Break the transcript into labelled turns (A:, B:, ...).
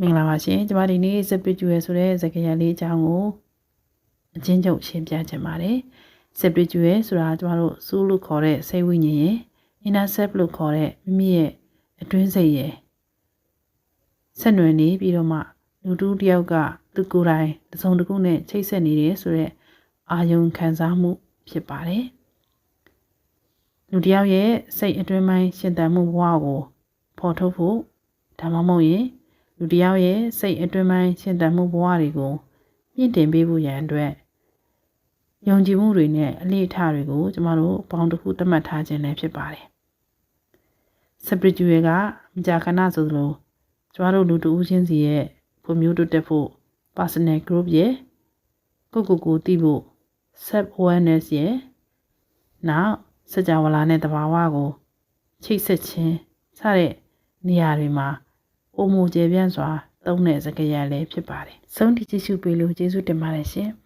A: မင်္ဂလာပါရှင်ကျမဒီနေ့ spiritual ဆိုတဲ့စကားရလေးအကြောင်းကိုအချင်းချုပ်ရှင်းပြချင်ပါတယ် spiritual ဆိုတာကျမတို့စူးလို့ခေါ်တဲ့စိတ်ဝိညာဉ်ရဲ့ inner self လို့ခေါ်တဲ့မိမိရဲ့အတွင်းစိတ်ရဲ့ဆက်နွယ်နေပြီးတော့မှလူတူတယောက်ကသူကိုယ်တိုင်တစ်စုံတစ်ခုနဲ့ချိတ်ဆက်နေတယ်ဆိုတော့အာယုံခံစားမှုဖြစ်ပါတယ်လူတယောက်ရဲ့စိတ်အတွင်းပိုင်းရှင်သန်မှုဘဝကိုဖော်ထုတ်ဖို့ဒါမှမဟုတ်ရင် လူတစ်ယောက်ရဲ့စိတ်အတွင်းပိုင်းရှင်သန်မှုဘဝတွေကိုမြင့်တင်ပေးဖို့ရန်အတွက်ယုံကြည်မှုတွေနဲ့အလေးအထားတွေကိုကျမတို့ပေါင်းတစ်ခုသတ်မှတ်ထားခြင်းလည်းဖြစ်ပါတယ်။ spiritual ကမကြာခဏဆိုသလိုကျမတို့လူတဦးချင်းစီရဲ့ဖွံ့ဖြိုးတိုးတက်ဖို့ personal group ရဲ့ကိုယ့်ကိုယ်ကိုသိဖို့ self awareness ရဲ့နောက်စကြဝဠာနဲ့တဘာဝကိုချိတ်ဆက်ခြင်းစတဲ့နေရာတွေမှာ ပုံမူကျေပြန့်စွာသုံးတဲ့စကားရလည်းဖြစ်ပါတယ်။ဆုံးထိကြည့်ရှုပေးလို့ကျေးဇူးတင်ပါတယ်ရှင်။